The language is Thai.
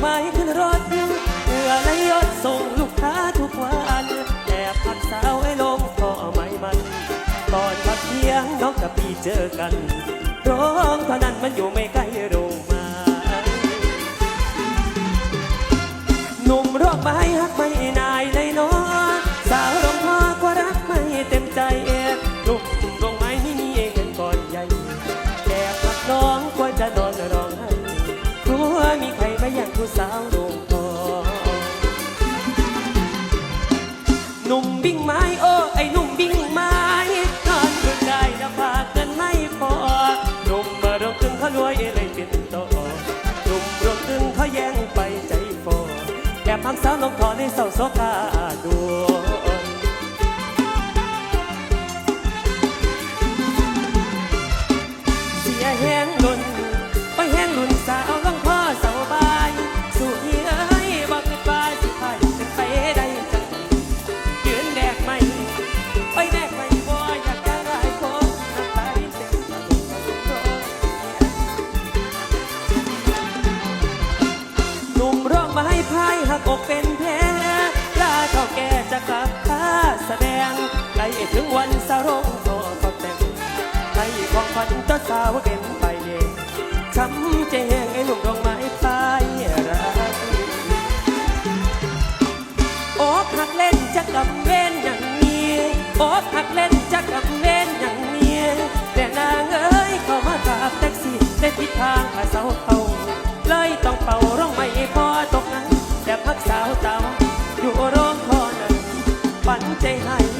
ไม้ขึ้นรถเหงื่อไหลยดส่งลูกค้าทุกวันแอบพักสาวไอ้ลมก็ไม่มัน ตอนพักเที่ยงน้องกับพี่เจอกัน ร้องเท่านั้นมันอยู่ไม่ไกลโรงไม้หนุ่มรอกไม้ฮักไม้ สาวโรงทองหนุ่มบิ่งไม้โอ้ไอ้หนุ่มบิ่งไม้นอนเพื่อได้แล้วพากันไม่พอหนุ่มมารวมตึงเขารวยเลยเป็นต่อหนุ่มรวมตึงเขาแย่งไปใจฟอแอบพักสาวลงทอในเสาโซกาดวงเสียแห้งลุน อกเป็นแพ้ลาเท่าแก่จะกลับท่าแสดงใกล้ถึงวันสาวรงโตก็แต่งให้ของขวัญต่อสาวเป็นไปเด็กช้ำใจแห้งไอ้หนุ่มดอกไม้ปลายรักโอ้หักเล่นจะกำเว้นอย่างนี้โอ้หักเล่นจะกำเว้นอย่าง 关起来。